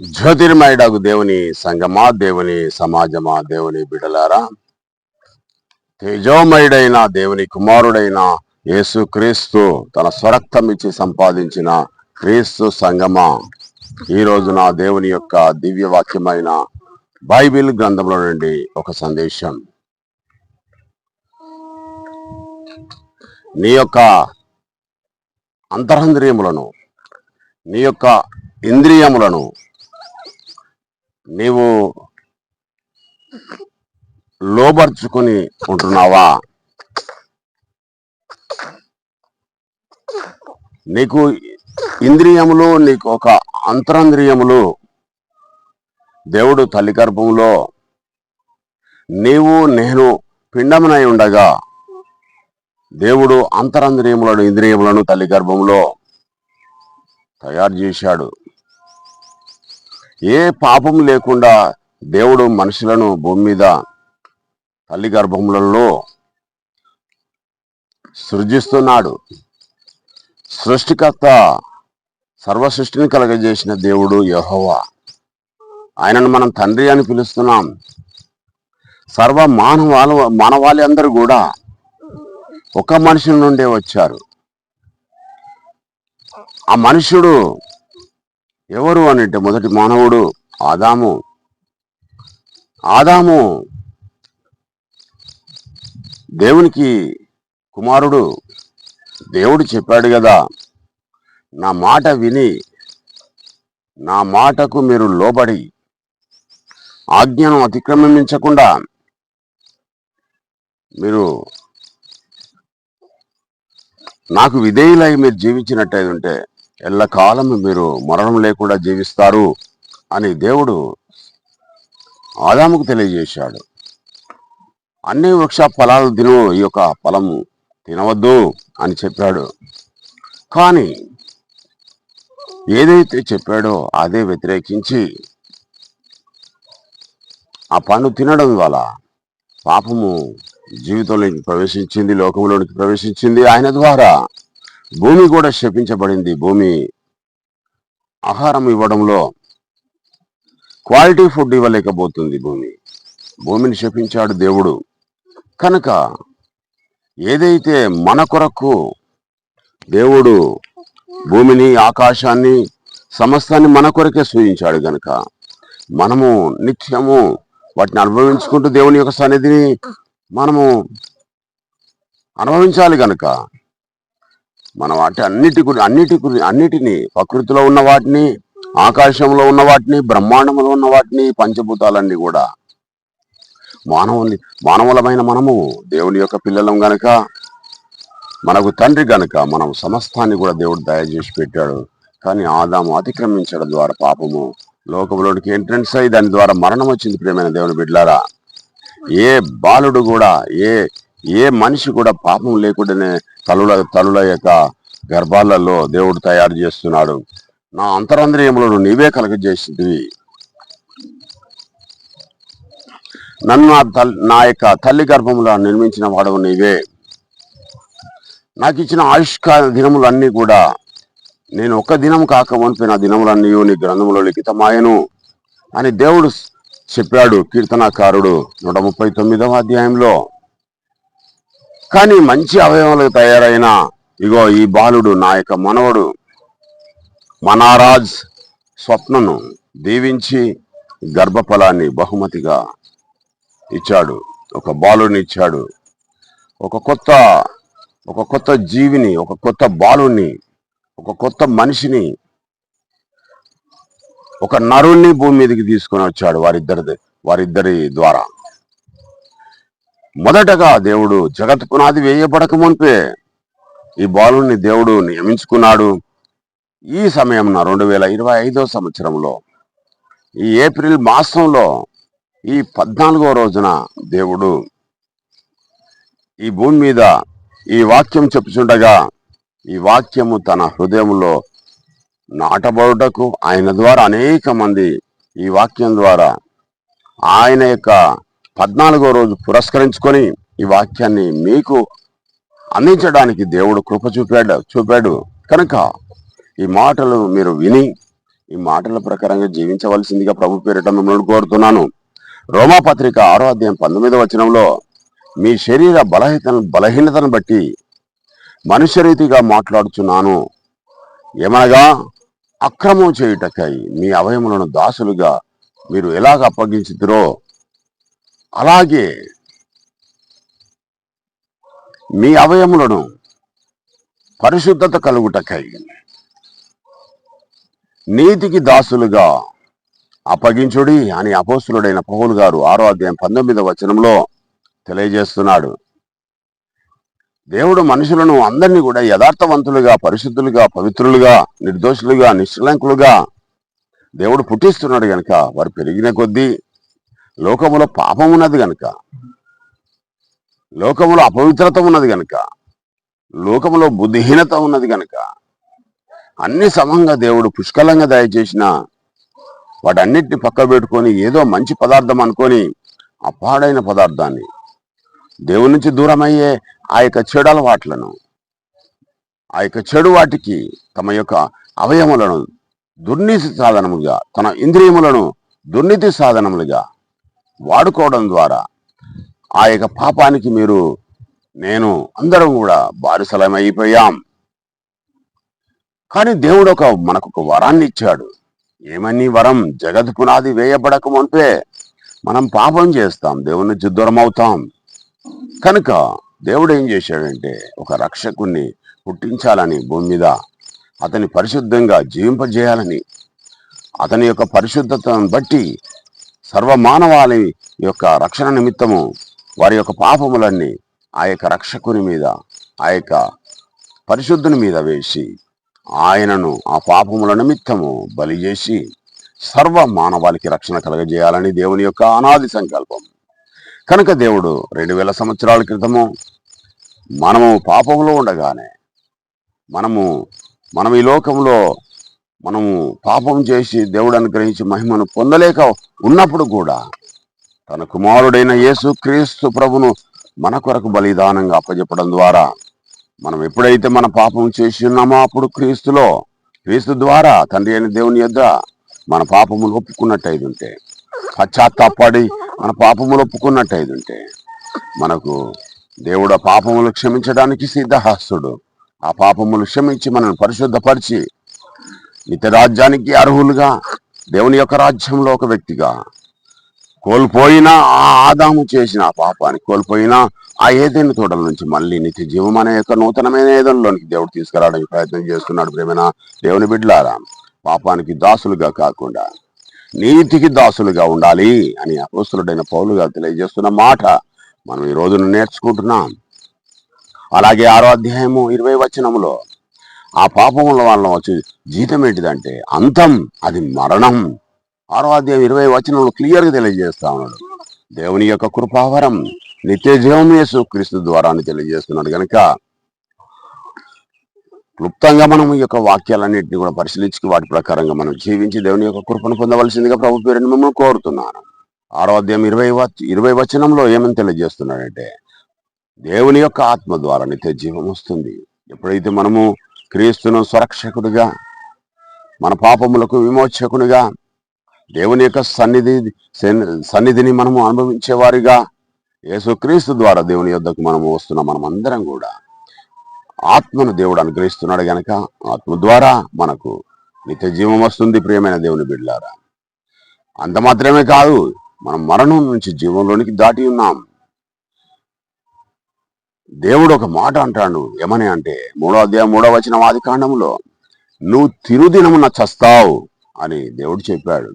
జ్యోతిర్మయుడకు దేవుని సంగమా దేవుని సమాజమా దేవుని బిడలారా. తేజోమయుడైన దేవుని కుమారుడైన యేసు క్రీస్తు తన స్వరక్తం ఇచ్చి సంపాదించిన క్రీస్తు సంగమా. ఈ రోజున దేవుని యొక్క దివ్య వాక్యమైన బైబిల్ గ్రంథంలో నుండి ఒక సందేశం. నీ యొక్క అంతరంద్రియములను నీ యొక్క ఇంద్రియములను నీవు లోబర్చుకొని ఉంటున్నావా? నీకు ఇంద్రియములు నీకు ఒక అంతరంద్రియములు. దేవుడు తల్లి గర్భంలో నీవు నేను పిండమునై ఉండగా దేవుడు అంతరంద్రియములను ఇంద్రియములను తల్లి గర్భంలో తయారు చేశాడు. ఏ పాపం లేకుండా దేవుడు మనుషులను భూమి మీద తల్లి గర్భములలో సృజిస్తున్నాడు. సృష్టికర్త సర్వ సృష్టిని కలగజేసిన దేవుడు యహోవా. ఆయనను మనం తండ్రి అని పిలుస్తున్నాం. సర్వ మానవాళ మానవాళి అందరూ కూడా ఒక మనిషి నుండే వచ్చారు. ఆ మనుషుడు ఎవరు అనంటే మొదటి మానవుడు ఆదాము. ఆదాము దేవునికి కుమారుడు. దేవుడు చెప్పాడు కదా నా మాట విని నా మాటకు మీరు లోబడి ఆజ్ఞను అతిక్రమించకుండా మీరు నాకు విధేయులై మీరు జీవించినట్టయితే ఉంటే ఎల్లకాలం మీరు మరణం లేకుండా జీవిస్తారు అని దేవుడు ఆదాముకు తెలియజేశాడు. అన్ని వృక్ష ఫలాలు తిను ఈ యొక్క ఫలము తినవద్దు అని చెప్పాడు. కానీ ఏదైతే చెప్పాడో అదే వ్యతిరేకించి ఆ పండు తినడం వల్ల పాపము జీవితంలోకి ప్రవేశించింది లోకంలోనికి ప్రవేశించింది. ఆయన ద్వారా భూమి కూడా శపించబడింది భూమి ఆహారం ఇవ్వడంలో క్వాలిటీ ఫుడ్ ఇవ్వలేకపోతుంది భూమి. భూమిని శపించాడు దేవుడు. కనుక ఏదైతే మన కొరకు దేవుడు భూమిని ఆకాశాన్ని సమస్తాన్ని మన కొరకే సూచించాడు గనుక మనము నిత్యము వాటిని అనుభవించుకుంటూ దేవుని యొక్క సన్నిధిని మనము అనుభవించాలి గనుక మనం వాటి అన్నిటి అన్నిటి అన్నిటిని ప్రకృతిలో ఉన్న వాటిని ఆకాశంలో ఉన్న వాటిని బ్రహ్మాండంలో ఉన్న వాటిని పంచభూతాలన్నీ కూడా మానవుని మానవులమైన మనము దేవుని యొక్క పిల్లలం గనక మనకు తండ్రి గనక మనం సమస్తాన్ని కూడా దేవుడు దయచేసి పెట్టాడు. కానీ ఆదాము అతిక్రమించడం ద్వారా పాపము. లోకంలోనికి ఎంట్రన్స్ అయ్యి దాని ద్వారా మరణం వచ్చింది ప్రేమైన దేవుని బిడ్లారా ఏ బాలుడు కూడా ఏ ఏ మనిషి కూడా పాపం లేకుండానే తలుల తలుల యొక్క గర్భాలలో దేవుడు తయారు చేస్తున్నాడు. నా అంతరంద్రియములను నీవే కలగజేసింది నన్ను నా నా యొక్క తల్లి గర్భములా నిర్మించిన వాడవు నీవే. నాకు ఇచ్చిన ఆయుష్కాల దినములన్నీ కూడా నేను ఒక్క దినం కాక వనిపోయిన దినములన్నీ నీ గ్రంథములో లిఖితమాయను అని దేవుడు చెప్పాడు కీర్తనాకారుడు నూట ముప్పై తొమ్మిదవ అధ్యాయంలో. కానీ మంచి అవయవాలకు తయారైన ఇగో ఈ బాలుడు నా యొక్క మనవడు మనారాజ్ స్వప్నను దీవించి గర్భఫలాన్ని బహుమతిగా ఇచ్చాడు. ఒక బాలుని ఇచ్చాడు. ఒక కొత్త ఒక కొత్త జీవిని ఒక కొత్త బాలుని ఒక కొత్త మనిషిని ఒక నరుణ్ణి భూమి మీదకి తీసుకొని వచ్చాడు వారిద్దరి వారిద్దరి ద్వారా. మొదటగా దేవుడు జగత్ పునాది వేయబడక మునిపే ఈ బాలుని దేవుడు నియమించుకున్నాడు. ఈ సమయంన రెండు వేల ఇరవై ఐదో సంవత్సరంలో ఈ ఏప్రిల్ మాసంలో ఈ పద్నాలుగో రోజున దేవుడు ఈ భూమి మీద ఈ వాక్యం చెప్పుచుండగా ఈ వాక్యము తన హృదయంలో నాటబడుటకు ఆయన ద్వారా అనేక మంది ఈ వాక్యం ద్వారా ఆయన యొక్క పద్నాలుగో రోజు పురస్కరించుకొని ఈ వాక్యాన్ని మీకు అందించడానికి దేవుడు కృప చూపాడు చూపాడు. కనుక ఈ మాటలు మీరు విని ఈ మాటల ప్రకారంగా జీవించవలసిందిగా ప్రభు పేరిట మిమ్మల్ని కోరుతున్నాను. రోమాపత్రిక ఆరో అధ్యాయం పంతొమ్మిదో వచనంలో మీ శరీర బలహీన బలహీనతను బట్టి మనుష్య రీతిగా మాట్లాడుచున్నాను. ఏమనగా అక్రమం చేయుటకై మీ అవయములను దాసులుగా మీరు ఎలాగ అప్పగించుతురో అలాగే మీ అవయములను పరిశుద్ధత కలుగుటకై నీతికి దాసులుగా అప్పగించుడి అని అపోస్తులుడైన పౌలు గారు ఆరో అధ్యాయం పంతొమ్మిదవ వచనంలో తెలియజేస్తున్నాడు. దేవుడు మనుషులను అందరినీ కూడా యథార్థవంతులుగా పరిశుద్ధులుగా పవిత్రులుగా నిర్దోషులుగా నిశ్చలంకులుగా దేవుడు పుట్టిస్తున్నాడు గనుక వారు పెరిగిన కొద్దీ లోకములో పాపం ఉన్నది గనుక లోకములో అపవిత్రత ఉన్నది గనుక లోకములో బుద్ధిహీనత ఉన్నది గనుక అన్ని సమంగా దేవుడు పుష్కలంగా దయచేసిన వాటన్నిటిని పక్క పెట్టుకొని ఏదో మంచి పదార్థం అనుకొని అపాడైన పదార్థాన్ని దేవుడి నుంచి దూరమయ్యే ఆ యొక్క చెడు అలవాట్లను ఆ యొక్క చెడు వాటికి తమ యొక్క అవయములను దుర్నీతి సాధనములుగా తన ఇంద్రియములను దుర్నీతి సాధనములుగా వాడుకోవడం ద్వారా ఆ యొక్క పాపానికి మీరు నేను అందరం కూడా బారిసలమైపోయాం కానీ దేవుడు ఒక మనకు ఒక వరాన్ని ఇచ్చాడు. ఏమని వరం? జగత్ పునాది వేయబడకమంటే మనం పాపం చేస్తాం దేవుని నుంచి దూరం అవుతాం కనుక దేవుడు ఏం చేశాడంటే ఒక రక్షకుణ్ణి పుట్టించాలని భూమి మీద అతని పరిశుద్ధంగా జీవింపజేయాలని అతని యొక్క పరిశుద్ధతను బట్టి సర్వమానవాళి యొక్క రక్షణ నిమిత్తము వారి యొక్క పాపములన్నీ ఆ యొక్క రక్షకుని మీద ఆ యొక్క పరిశుద్ధుని మీద వేసి ఆయనను ఆ పాపముల నిమిత్తము బలి చేసి సర్వ మానవాళికి రక్షణ కలగజేయాలని దేవుని యొక్క అనాది సంకల్పం. కనుక దేవుడు రెండు వేల సంవత్సరాల క్రితము మనము పాపములో ఉండగానే మనము మనం ఈ లోకంలో మనము పాపం చేసి దేవుడు అనుగ్రహించి మహిమను పొందలేక ఉన్నప్పుడు కూడా తన కుమారుడైన యేసు క్రీస్తు ప్రభును మన కొరకు బలిదానంగా అప్పజెప్పడం ద్వారా మనం ఎప్పుడైతే మన పాపం చేసి ఉన్నామో అప్పుడు క్రీస్తులో క్రీస్తు ద్వారా తండ్రి అయిన దేవుని యొద్ద మన పాపములు ఒప్పుకున్నట్టయిదుంటే పశ్చాత్తాపడి మన పాపములు ఒప్పుకున్నట్టయిదుంటే మనకు దేవుడు పాపములు క్షమించడానికి సిద్ధహస్తుడు. ఆ పాపములు క్షమించి మనల్ని పరిశుద్ధపరిచి నిత్యరాజ్యానికి అర్హులుగా దేవుని యొక్క రాజ్యంలో ఒక వ్యక్తిగా కోల్పోయినా ఆ ఆదాము చేసిన ఆ పాపాన్ని కోల్పోయినా ఆ ఏదైనా తోటల నుంచి మళ్ళీ నిత్య జీవం అనే యొక్క నూతనమైన ఏదంలోనికి దేవుడు తీసుకురావడానికి ప్రయత్నం చేస్తున్నాడు ప్రేమైన? దేవుని బిడ్డలారా పాపానికి దాసులుగా కాకుండా నీతికి దాసులుగా ఉండాలి అని అపోస్తులుడైన పౌలుగా తెలియజేస్తున్న మాట మనం ఈ రోజున నేర్చుకుంటున్నాం. అలాగే ఆరో అధ్యాయము ఇరవై వచనములో ఆ పాపముల వల్ల వచ్చే జీతం ఏంటిదంటే అంతం అది మరణం. ఆరో అధ్యాయం ఇరవై వచనంలో క్లియర్గా తెలియజేస్తా ఉన్నాడు. దేవుని యొక్క కృపావరం నిత్య జీవం యేసు క్రీస్తు ద్వారా తెలియజేస్తున్నాడు కనుక క్లుప్తంగా మనం ఈ యొక్క వాక్యాలన్నింటినీ కూడా పరిశీలించి వాటి ప్రకారంగా మనం జీవించి దేవుని యొక్క కృపను పొందవలసిందిగా ప్రభు పేరుని మిమ్మల్ని కోరుతున్నాను. ఆరో అధ్యాయం ఇరవై వచ- ఇరవై వచనంలో ఏమని తెలియజేస్తున్నాడంటే దేవుని యొక్క ఆత్మ ద్వారా నిత్య జీవం వస్తుంది. ఎప్పుడైతే మనము క్రీస్తును స్వరక్షకుడిగా మన పాపములకు విమోచకునిగా దేవుని యొక్క సన్నిధి సన్నిధిని మనము అనుభవించేవారిగా యేసుక్రీస్తు ద్వారా దేవుని యొద్దకు మనము వస్తున్నాం మనం అందరం కూడా. ఆత్మను దేవుడు అనుగ్రహిస్తున్నాడు గనక ఆత్మ ద్వారా మనకు నిత్య జీవం వస్తుంది ప్రియమైన దేవుని బిడ్డారా అంత మాత్రమే కాదు మనం మరణం నుంచి జీవంలోనికి దాటి ఉన్నాం. దేవుడు ఒక మాట అంటాడు. ఏమని అంటే మూడో అధ్యాయం మూడో వచ్చిన ఆది కాండంలో నువ్వు తిరుదినమున చస్తావు అని దేవుడు చెప్పాడు.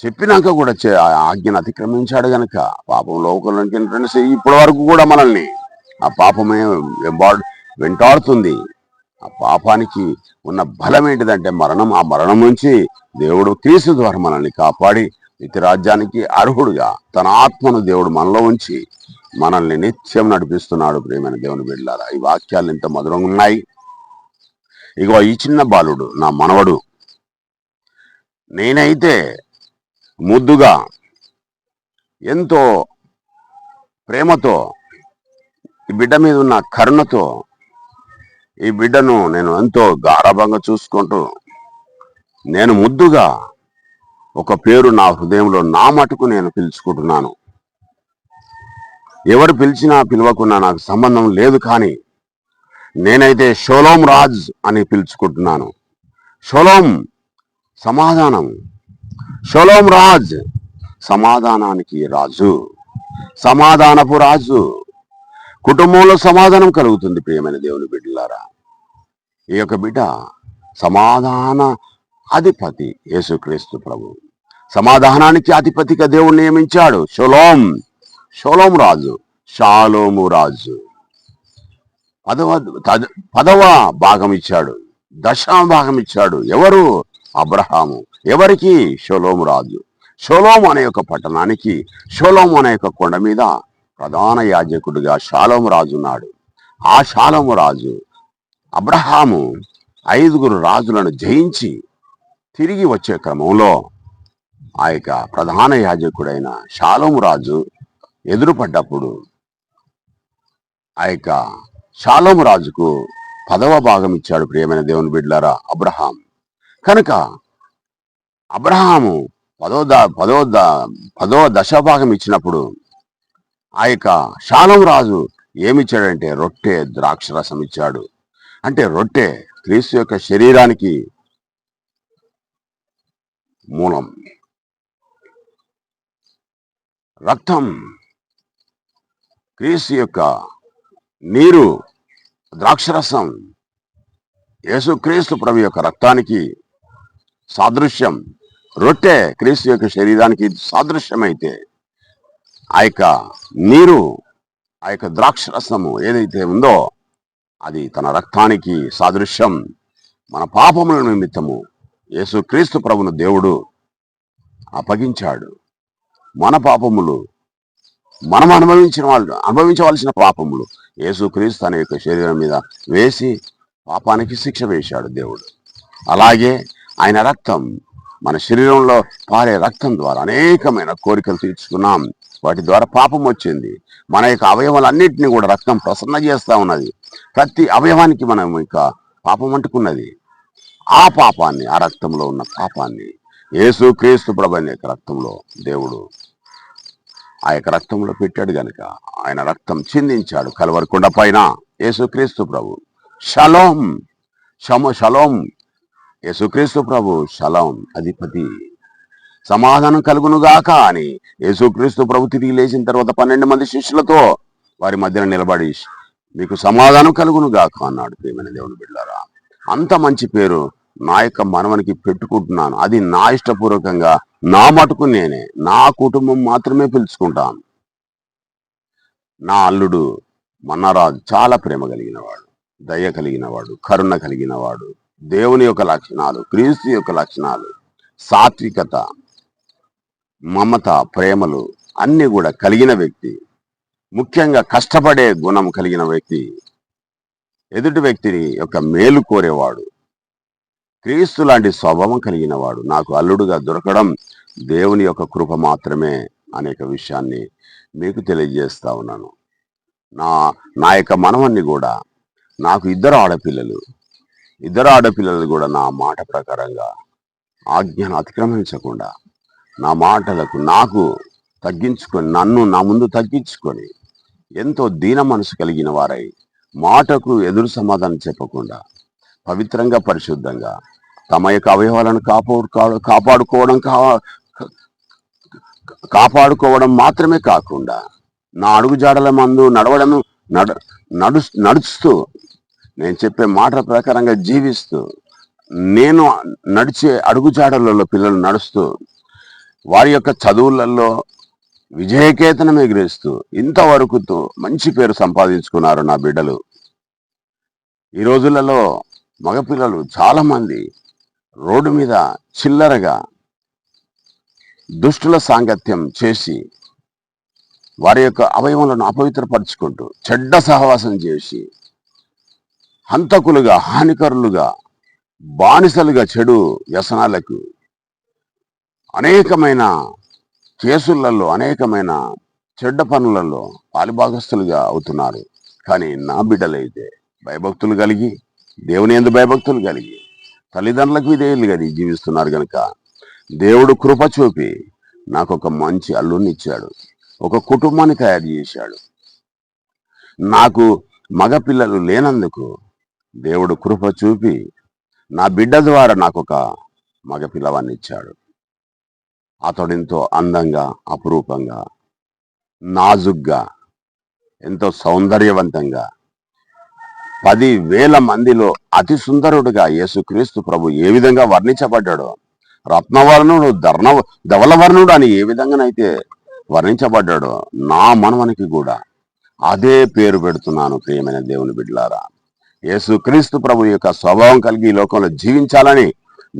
చెప్పినాక కూడా ఆజ్ఞను అతిక్రమించాడు గనక పాపం లోకంలోకి ఫ్రెండ్స్ ఇప్పటి వరకు కూడా మనల్ని ఆ పాపమే వెంబాడు వెంటాడుతుంది. ఆ పాపానికి ఉన్న బలం ఏంటిదంటే మరణం ఆ మరణం నుంచి దేవుడు క్రీస్తు ద్వారా మనల్ని కాపాడి నిత్య రాజ్యానికి అర్హుడుగా తన ఆత్మను దేవుడు మనలో ఉంచి మనల్ని నిత్యం నడిపిస్తున్నాడు ప్రేమైన దేవుని బిడ్డారా ఈ వాక్యాలు ఎంత మధురంగా ఉన్నాయి. ఇగో ఈ చిన్న బాలుడు నా మనవడు నేనైతే ముద్దుగా ఎంతో ప్రేమతో ఈ బిడ్డ మీద ఉన్న కరుణతో ఈ బిడ్డను నేను ఎంతో గారభంగా చూసుకుంటూ నేను ముద్దుగా ఒక పేరు నా హృదయంలో నా మటుకు నేను పిలుచుకుంటున్నాను. ఎవరు పిలిచినా పిలవకున్నా నాకు సంబంధం లేదు కానీ నేనైతే షోలోం రాజ్ అని పిలుచుకుంటున్నాను. షోలోం సమాధానం. షోలోం రాజ్ సమాధానానికి రాజు. సమాధానపు రాజు. కుటుంబంలో సమాధానం కలుగుతుంది ప్రియమైన దేవుని బిడ్డలారా. ఈ యొక్క బిడ్డ సమాధాన అధిపతి యేసుక్రీస్తు ప్రభు. సమాధానానికి అధిపతిగా దేవుడు నియమించాడు. షోలోం షోలోము రాజు షాలోము రాజు. పదవ పదవ భాగం ఇచ్చాడు. దశమ భాగం ఇచ్చాడు. ఎవరు? అబ్రహాము. ఎవరికి? షోలోము రాజు. షోలోము అనే ఒక పట్టణానికి షోలోము అనే ఒక కొండ మీద ప్రధాన యాజకుడిగా షాలోము రాజు ఉన్నాడు. ఆ షాలోము రాజు అబ్రహాము ఐదుగురు రాజులను జయించి తిరిగి వచ్చే క్రమంలో ఆ యొక్క ప్రధాన యాజకుడైన షాలోము రాజు ఎదురుపడ్డప్పుడు ఆ యొక్క షాలోము రాజుకు పదవ భాగం ఇచ్చాడు ప్రియమైన దేవుని బిడ్లారా అబ్రహాం. కనుక అబ్రహాము పదో ద పదో ద పదో దశ భాగం ఇచ్చినప్పుడు ఆ యొక్క షాలోము రాజు ఏమిచ్చాడంటే రొట్టె ద్రాక్షరసం ఇచ్చాడు. అంటే రొట్టె క్రీస్తు యొక్క శరీరానికి మూలం. రక్తం క్రీస్తు యొక్క నీరు ద్రాక్షరసం యేసుక్రీస్తు ప్రభు యొక్క రక్తానికి సాదృశ్యం. రొట్టె క్రీస్తు యొక్క శరీరానికి సాదృశ్యమైతే ఆ యొక్క నీరు ఆ యొక్క ద్రాక్షరసము ఏదైతే ఉందో అది తన రక్తానికి సాదృశ్యం. మన పాపముల నిమిత్తము యేసుక్రీస్తు ప్రభును దేవుడు అప్పగించాడు. మన పాపములు మనం అనుభవించిన వాళ్ళు అనుభవించవలసిన పాపములు. యేసుక్రీస్తు తన యొక్క శరీరం మీద వేసి పాపానికి శిక్ష వేశాడు దేవుడు. అలాగే ఆయన రక్తం మన శరీరంలో పారే రక్తం ద్వారా అనేకమైన కోరికలు తీర్చుకున్నాం. వాటి ద్వారా పాపం వచ్చింది. మన యొక్క అవయవాలన్నింటినీ కూడా రక్తం ప్రసన్న చేస్తూ ఉన్నది. ప్రతి అవయవానికి మనం ఇక పాపం అంటుకున్నది. ఆ పాపాన్ని ఆ రక్తంలో ఉన్న పాపాన్ని యేసు క్రీస్తు ప్రభు యొక్క రక్తంలో దేవుడు ఆ యొక్క రక్తంలో పెట్టాడు గనుక ఆయన రక్తం చిందించాడు కలవరకుండ పైన. యేసుక్రీస్తు ప్రభు. షలోం. శమ షలోం. యేసుక్రీస్తు ప్రభు షలోం అధిపతి. సమాధానం కలుగునుగాక అని యేసుక్రీస్తు ప్రభు తిరిగి లేచిన తర్వాత పన్నెండు మంది శిష్యులతో వారి మధ్యన నిలబడి మీకు సమాధానం కలుగునుగాక అన్నాడు ప్రేమైన దేవుని బిడ్డారా. అంత మంచి పేరు నా యొక్క మనవనికి పెట్టుకుంటున్నాను. అది నా ఇష్టపూర్వకంగా నా మటుకు నేనే. నా కుటుంబం మాత్రమే పిలుచుకుంటాను. నా అల్లుడు మన్నరాజు చాలా ప్రేమ కలిగినవాడు దయ కలిగినవాడు కరుణ కలిగినవాడు. దేవుని యొక్క లక్షణాలు క్రీస్తు యొక్క లక్షణాలు సాత్వికత మమత ప్రేమలు అన్ని కూడా కలిగిన వ్యక్తి. ముఖ్యంగా కష్టపడే గుణం కలిగిన వ్యక్తి. ఎదుటి వ్యక్తిని యొక్క మేలు కోరేవాడు. క్రీస్తు లాంటి స్వభావం కలిగిన వాడు నాకు అల్లుడుగా దొరకడం దేవుని యొక్క కృప మాత్రమే అనేక విషయాన్ని మీకు తెలియజేస్తా ఉన్నాను. నా నా యొక్క మనవన్ని కూడా నాకు ఇద్దరు ఆడపిల్లలు ఇద్దరు ఆడపిల్లలు కూడా నా మాట ప్రకారంగా ఆజ్ఞను అతిక్రమించకుండా నా మాటలకు నాకు తగ్గించుకొని నన్ను నా ముందు తగ్గించుకొని ఎంతో దీన మనసు కలిగిన వారై మాటకు ఎదురు సమాధానం చెప్పకుండా పవిత్రంగా పరిశుద్ధంగా తమ యొక్క అవయవాలను కాపాడు కాపాడుకోవడం కా కాపాడుకోవడం మాత్రమే కాకుండా నా అడుగుజాడల మందు నడవడం నడు నడు నడుస్తూ నేను చెప్పే మాట ప్రకారంగా జీవిస్తూ నేను నడిచే అడుగుజాడలలో పిల్లలు నడుస్తూ వారి యొక్క చదువులలో విజయకేతనం ఎగిరేస్తూ ఇంతవరకుతో మంచి పేరు సంపాదించుకున్నారు నా బిడ్డలు. ఈ రోజులలో మగపిల్లలు చాలామంది రోడ్డు మీద చిల్లరగా దుష్టుల సాంగత్యం చేసి వారి యొక్క అవయవాలను అపవిత్రపరుచుకుంటూ చెడ్డ సహవాసం చేసి హంతకులుగా హానికరులుగా బానిసలుగా చెడు వ్యసనాలకు అనేకమైన కేసులలో అనేకమైన చెడ్డ పనులలో పాలిభాగస్తులుగా అవుతున్నారు. కానీ నా బిడ్డలైతే భయభక్తులు కలిగి దేవుని ఎందు భయభక్తులు కలిగి తల్లిదండ్రులకు విధేయులుగా జీవిస్తున్నారు కనుక దేవుడు కృప చూపి నాకు ఒక మంచి అల్లుని ఇచ్చాడు. ఒక కుటుంబాన్ని తయారు చేశాడు. నాకు మగ పిల్లలు లేనందుకు దేవుడు కృప చూపి నా బిడ్డ ద్వారా నాకు ఒక మగ పిల్లవాన్ని ఇచ్చాడు. అతడెంతో అందంగా అపురూపంగా నాజుగ్గా ఎంతో సౌందర్యవంతంగా పది వేల మందిలో అతి సుందరుడుగా యేసుక్రీస్తు ప్రభు ఏ విధంగా వర్ణించబడ్డాడో రత్నవర్ణుడు ధర్ణ ధవలవర్ణుడు అని ఏ విధంగానైతే వర్ణించబడ్డాడో నా మనవనికి కూడా అదే పేరు పెడుతున్నాను ప్రియమైన దేవుని బిడ్డలారా. యేసుక్రీస్తు ప్రభు యొక్క స్వభావం కలిగి ఈ లోకంలో జీవించాలని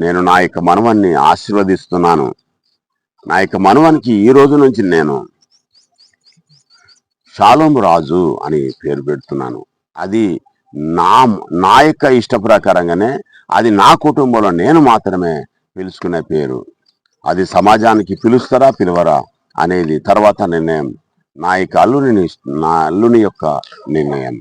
నేను నా యొక్క మనవన్ని ఆశీర్వదిస్తున్నాను. నా యొక్క మనవనికి ఈ రోజు నుంచి నేను షాలోం రాజు అని పేరు పెడుతున్నాను. అది నా నా యొక్క ఇష్ట ప్రకారంగానే అది నా కుటుంబంలో నేను మాత్రమే పిలుచుకునే పేరు. అది సమాజానికి పిలుస్తారా పిలవరా అనేది తర్వాత నిర్ణయం. నా యొక్క అల్లుని నా అల్లుని యొక్క నిర్ణయం.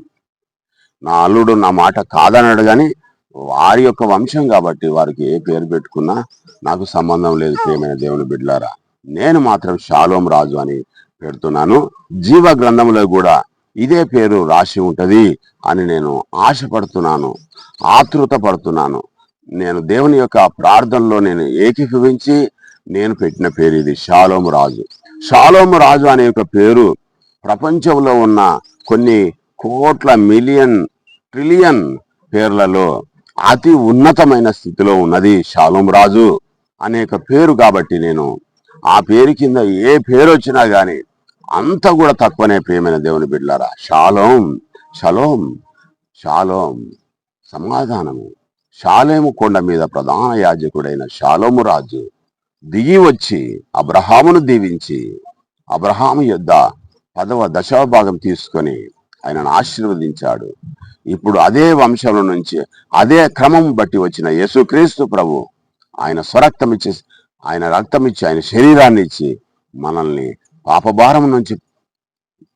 నా అల్లుడు నా మాట కాదన్నాడు కానీ వారి యొక్క వంశం కాబట్టి వారికి ఏ పేరు పెట్టుకున్నా నాకు సంబంధం లేదు ప్రేమైన దేవుని బిడ్లారా నేను మాత్రం షాలోం రాజు అని పెడుతున్నాను. జీవ గ్రంథంలో కూడా ఇదే పేరు రాసి ఉంటుంది అని నేను ఆశపడుతున్నాను ఆతృత పడుతున్నాను. నేను దేవుని యొక్క ప్రార్థనలో నేను ఏకీభవించి నేను పెట్టిన పేరు ఇది షాలోము రాజు. షాలోము రాజు అనే ఒక పేరు ప్రపంచంలో ఉన్న కొన్ని కోట్ల మిలియన్ ట్రిలియన్ పేర్లలో అతి ఉన్నతమైన స్థితిలో ఉన్నది షాలోం రాజు అనేక పేరు కాబట్టి నేను ఆ పేరు కింద ఏ పేరు వచ్చినా కానీ అంత కూడా తక్కువనే ప్రియమైన దేవుని బిడ్డలారా. షాలోం షలోం షాలోం. సమాధానము. షాలేము కొండ మీద ప్రధాన యాజకుడైన షాలోము రాజు దిగి వచ్చి అబ్రహామును దీవించి అబ్రహాము యొద్ద పదవ దశాభాగం తీసుకొని ఆయనను ఆశీర్వదించాడు. ఇప్పుడు అదే వంశంలో నుంచి అదే క్రమం బట్టి వచ్చిన యేసుక్రీస్తు ప్రభు ఆయన స్వరక్తం ఇచ్చి ఆయన రక్తం ఇచ్చి ఆయన శరీరాన్ని ఇచ్చి మనల్ని పాపభారం నుంచి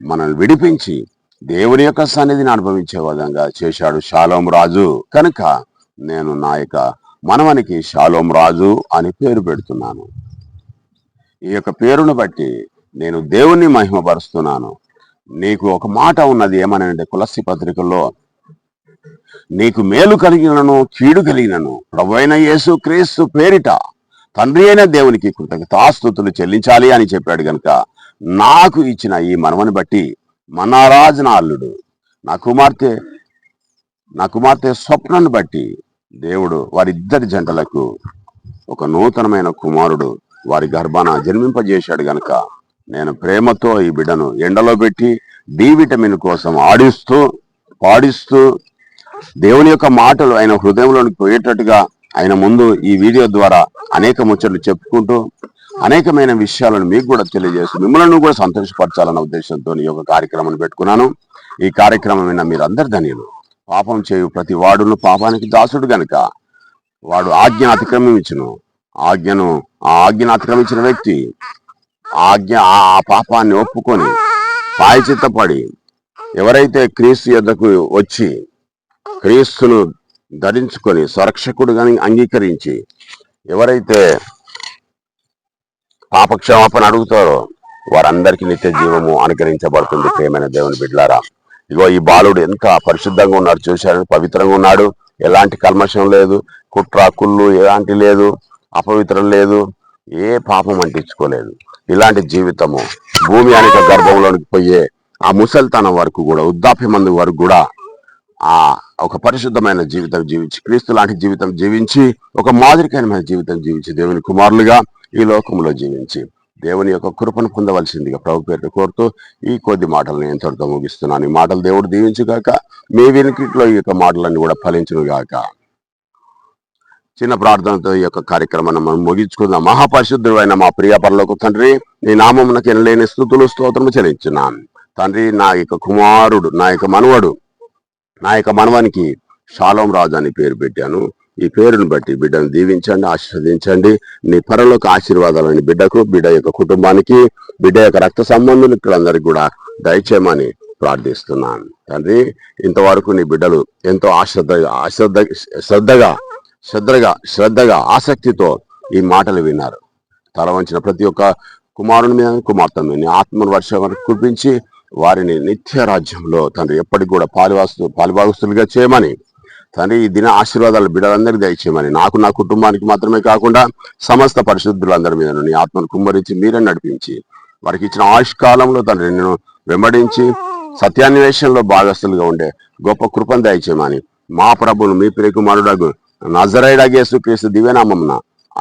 మనల్ని విడిపించి దేవుని యొక్క సన్నిధిని అనుభవించే విధంగా చేశాడు షాలోం రాజు. కనుక నేను నా యొక్క మనవనికి షాలోం రాజు అని పేరు పెడుతున్నాను. ఈ యొక్క పేరును బట్టి నేను దేవుణ్ణి మహిమపరుస్తున్నాను. నీకు ఒక మాట ఉన్నది ఏమనంటే కులసి పత్రికలో నీకు మేలు కలిగినను కీడు కలిగినను ప్రభువైన యేసు క్రీస్తు పేరిట తండ్రి అయిన దేవునికి కృతజ్ఞతాస్తుతులు చెల్లించాలి అని చెప్పాడు కనుక నాకు ఇచ్చిన ఈ మనవని బట్టి మన్నారాజు నా అల్లుడు నా కుమార్తె నా కుమార్తె స్వప్నాన్ని బట్టి దేవుడు వారిద్దరి జంటలకు ఒక నూతనమైన కుమారుడు వారి గర్భాన జన్మింపజేశాడు గనక నేను ప్రేమతో ఈ బిడ్డను ఎండలో పెట్టి డి విటమిన్ కోసం ఆడిస్తూ పాడిస్తూ దేవుని యొక్క మాటలు ఆయన హృదయంలోనికి పోయేటట్టుగా ఆయన ముందు ఈ వీడియో ద్వారా అనేక ముచ్చట్లు చెప్పుకుంటూ అనేకమైన విషయాలను మీకు కూడా తెలియజేస్తూ మిమ్మల్ని కూడా సంతోషపరచాలన్న ఉద్దేశంతో ఈ యొక్క కార్యక్రమాన్ని పెట్టుకున్నాను. ఈ కార్యక్రమం విన్న మీరు అందరు ధన్యులు. పాపం చేయు ప్రతి వాడును పాపానికి దాసుడు గనుక వాడు ఆజ్ఞ అతిక్రమించును. ఆజ్ఞను ఆ ఆజ్ఞను అతిక్రమించిన వ్యక్తి ఆజ్ఞ ఆ ఆ పాపాన్ని ఒప్పుకొని పాయచిత్తపడి ఎవరైతే క్రీస్తు యొద్దకు వచ్చి క్రీస్తును ధరించుకొని స్వరక్షకుడుగా అంగీకరించి ఎవరైతే పాపక్షమాపణ అడుగుతారో. వారందరికీ నిత్య జీవము అనుకరించబడుతుంది ప్రేమైన దేవుని బిడ్లారా. ఇగో ఈ బాలుడు ఎంత పరిశుద్ధంగా ఉన్నాడు చూశాడు పవిత్రంగా ఉన్నాడు. ఎలాంటి కల్మషం లేదు కుట్ర కుళ్ళు ఎలాంటి లేదు అపవిత్రం లేదు ఏ పాపం అంటించుకోలేదు. ఇలాంటి జీవితము భూమి అనేక గర్భంలోనికి పోయే ఆ ముసలితనం వరకు కూడా వృద్ధాప్యమందు వరకు కూడా ఆ ఒక పరిశుద్ధమైన జీవితం జీవించి క్రీస్తు లాంటి జీవితం జీవించి ఒక మాదిరికరమైన జీవితం జీవించి దేవుని కుమారులుగా ఈ లోకంలో జీవించి దేవుని యొక్క కృపను పొందవలసిందిగా ప్రభు పేరు కోరుతూ ఈ కొద్ది మాటలు నేను ఎంతటితో ముగిస్తున్నాను. ఈ మాటలు దేవుడు దీవించుగాక మీ వెనుకట్లో ఈ యొక్క మాటలన్నీ కూడా ఫలించునుగాక చిన్న ప్రార్థనతో ఈ యొక్క కార్యక్రమాన్ని మనం ముగించుకుందాం. మహాపరిశుద్ధుడు అయిన మా ప్రియ పరలోక తండ్రి నీ నామమునకు ఎనలేని స్థుతులు స్తోత్రము చెల్లించున్నాను తండ్రి నా యొక్క కుమారుడు నా యొక్క మనవడు నా యొక్క మనవానికి షాలోం రాజు అని పేరు పెట్టాను. ఈ పేరును బట్టి బిడ్డను దీవించండి ఆశీర్వదించండి. నీ పరలోక ఆశీర్వాదాలని బిడ్డకు బిడ్డ యొక్క కుటుంబానికి బిడ్డ యొక్క రక్త సంబంధులందరికీ కూడా దయచేయమని ప్రార్థిస్తున్నాను. తండ్రి ఇంతవరకు నీ బిడ్డలు ఎంతో ఆశ్రద్ధ అశ్రద్ధ శ్రద్ధగా శ్రద్ధగా శ్రద్ధగా ఆసక్తితో ఈ మాటలు విన్నారు. తల వంచిన ప్రతి ఒక్క కుమారుని మీద కుమార్తె మీద నీ ఆత్మను వర్షం కురిపించి వారిని నిత్య రాజ్యంలో తండ్రి ఎప్పటికి కూడా పాలివాస్తు పాలిభాగస్తులుగా చేయమని తండ్రి ఈ దిన ఆశీర్వాదాలు బిడ్డలందరికీ దయచేయమని. నాకు నా కుటుంబానికి మాత్రమే కాకుండా సమస్త పరిశుద్ధులందరి మీద నీ ఆత్మను కుమ్మరించి మీరే నడిపించి వారికి ఇచ్చిన ఆయుష్కాలంలో తండ్రి నేను వెంబడించి సత్యాన్వేషణలో భాగస్తులుగా ఉండే గొప్ప కృపను దయచేయమని. మా ప్రభును మీ ప్రియ కుమారుడగు నజరైడగ యేసుక్రీస్తు దివ్యనామమున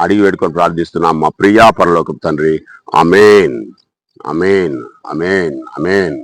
అడిగి వేడుకొని ప్రార్థిస్తున్నాం. మా ప్రియా పరలోకం తండ్రి. అమేన్ అమేన్ అమేన్ అమేన్